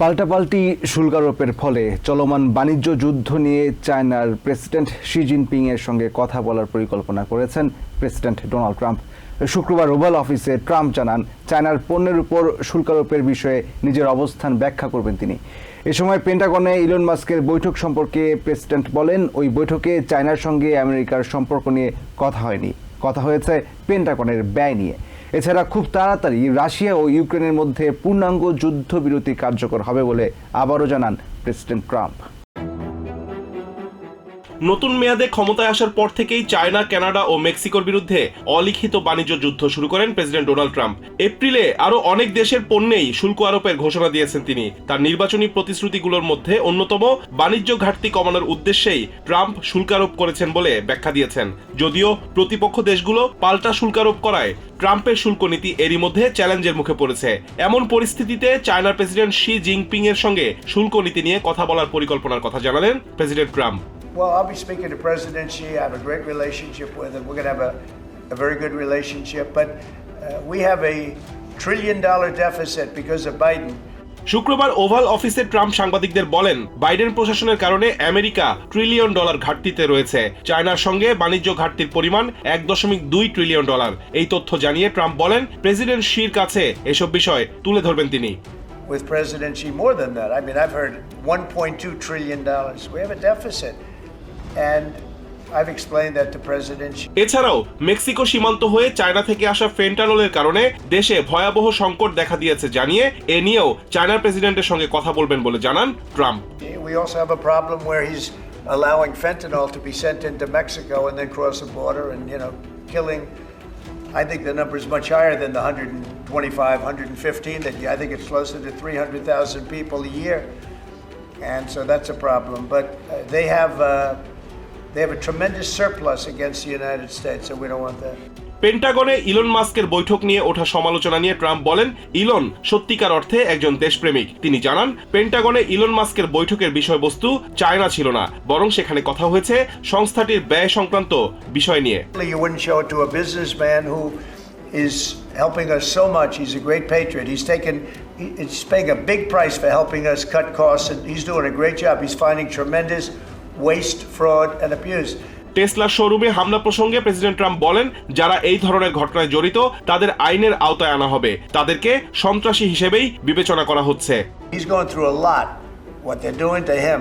পাল্টাপাল্টি শুল্ক আরোপের ফলে চলমান বাণিজ্য যুদ্ধ নিয়ে চায়নার প্রেসিডেন্ট শি জিনপিং এর সঙ্গে কথা বলার পরিকল্পনা করেছেন প্রেসিডেন্ট ডোনাল্ড ট্রাম্প। শুক্রবার ওভাল অফিসে ট্রাম্প জানান, চায়নার পণ্যের উপর শুল্ক আরোপের বিষয়ে নিজের অবস্থান ব্যাখ্যা করবেন তিনি। এ সময় পেন্টাগনে ইলন মাস্কের বৈঠক সম্পর্কে প্রেসিডেন্ট বলেন, ওই বৈঠকে চায়নার সঙ্গে আমেরিকার সম্পর্ক নিয়ে কথা হয়নি। কথা হয়েছে পেন্টাগনের ব্যয় নিয়ে। এছাড়া খুব তাড়াতাড়ি রাশিয়া ও ইউক্রেনের মধ্যে পূর্ণাঙ্গ যুদ্ধবিরতি কার্যকর হবে বলে আবারও জানান প্রেসিডেন্ট ট্রাম্প। নতুন মেয়াদে ক্ষমতায় আসার পর থেকেই চায়না, কানাডা ও মেক্সিকোর বিরুদ্ধে অলিখিত বাণিজ্য যুদ্ধ শুরু করেন প্রেসিডেন্ট ডোনাল্ড ট্রাম্প। এপ্রিলে আরও অনেক দেশের পণ্যেই শুল্ক আরোপের ঘোষণা দিয়েছেন তিনি। তার নির্বাচনী প্রতিশ্রুতিগুলোর মধ্যে অন্যতম বাণিজ্য ঘাটতি কমানোর উদ্দেশ্যেই ট্রাম্প শুল্ক আরোপ করেছেন বলে ব্যাখ্যা দিয়েছেন। যদিও প্রতিপক্ষ দেশগুলো পাল্টা শুল্ক আরোপ করায় ট্রাম্পের শুল্ক নীতি এরই মধ্যে চ্যালেঞ্জের মুখে পড়েছে। এমন পরিস্থিতিতে চায়নার প্রেসিডেন্ট শি জিনপিং এর সঙ্গে শুল্ক নীতি নিয়ে কথা বলার পরিকল্পনার কথা জানালেন president Trump. Well, I'll be speaking to President Xi. I have a great relationship with him. We're going to have a, a very good relationship. But uh, we have a trillion dollar deficit because of Biden. শুক্রবার oval অফিসে Trump সাংবাদিকদের বলেন Biden প্রশাসনের কারণে America trillion dollar ঘাটতিতে রয়েছে চায়নার সঙ্গে বাণিজ্য ঘাটতির পরিমাণ এক দশমিক দুই ট্রিলিয়ন ডলার এই তথ্য জানিয়ে ট্রাম্প বলেন প্রেসিডেন্ট শির কাছে এসব বিষয় তুলে ধরবেন তিনি With President Xi, more than that. I mean, I've heard 1.2 trillion dollars. We have a deficit, and I've explained that to President. এছাড়াও মেক্সিকো সীমান্ত হয়ে চায়না থেকে আসা ফেন্টানলের কারণে দেশে ভয়াবহ সংকট দেখা দিয়েছে জানিয়ে এ নিয়েও চায়নার প্রেসিডেন্টের সঙ্গে কথা বলবেন বলে জানান Trump We also have a problem where he's allowing fentanyl to be sent into Mexico and then cross the border and, you know, killing. I think the number is much higher than the 125, 115 that I think it's closer to 300,000 people a year. And so that's a problem. But uh, they have uh, they have a tremendous surplus against the United States, and we don't want that. পেন্টাগনে Elon মাস্কের বৈঠক নিয়ে ওঠা সমালোচনা নিয়ে Trump বলেন Elon সত্যিকার অর্থে একজন দেশপ্রেমিক তিনি জানান পেন্টাগনে ইলন মাস্কের বৈঠকের বিষয়বস্তু চায়না ছিল না বরং সেখানে কথা হয়েছে সংস্থাটির ব্যয় সংক্রান্ত বিষয় নিয়ে You wouldn't show it to a businessman who is helping us so much. He's a great patriot. He's taken, he's paying a big price for helping us cut costs, and he's doing a great job. He's finding tremendous waste, fraud, and abuse. Tesla শোরুমে হামলা প্রসঙ্গে president Trump বলেন যারা এই ধরনের ঘটনায় জড়িত তাদের আইনের আওতায় আনা হবে তাদেরকে সন্ত্রাসী হিসেবেই বিবেচনা করা হচ্ছে He's going through a lot, what they're doing to him.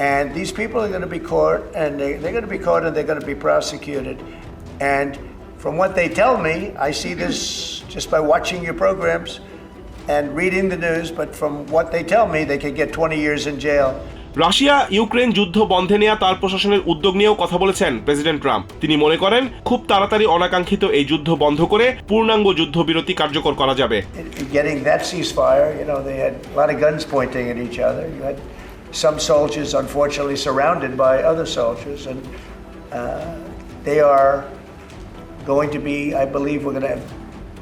And these people are going to be caught, and they, they're going to be caught, and they're going to be prosecuted. And from what they tell me, I see this just by watching your programs and reading the news, but from what they tell me, they could get 20 years in jail. Russia Ukraine যুদ্ধ বন্ধে নেয়া তার প্রশাসনের উদ্যোগ নিয়েও কথা বলেছেন president Trump. তিনি মনে করেন খুব তাড়াতাড়ি অনাকাঙ্ক্ষিত এই যুদ্ধ বন্ধ করে পূর্ণাঙ্গ যুদ্ধ বিরতি কার্যকর করা যাবে। Going to be, I believe we're going to have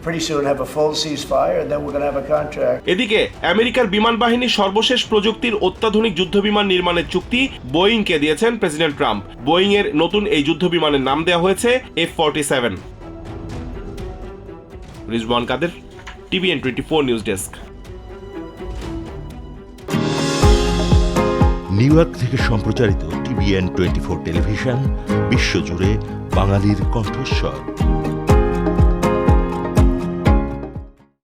pretty soon have a full ceasefire, and then we're going to have a contract. এদিকে আমেরিকার বিমান বাহিনীর সর্বশেষ প্রযুক্তির অত্যাধুনিক যুদ্ধবিমান নির্মাণের চুক্তি বোয়িংকে দিয়েছেন প্রেসিডেন্ট ট্রাম্প। বোয়িং এর নতুন এই যুদ্ধবিমানের নাম দেওয়া হয়েছে F forty seven. Rizwan Kader TVN twenty four news desk. New York থেকে সম্প্রচারিত টিভিএন টোয়েন্টি ফোর টেলিভিশন বিশ্বজুড়ে বাঙালির কণ্ঠস্বর।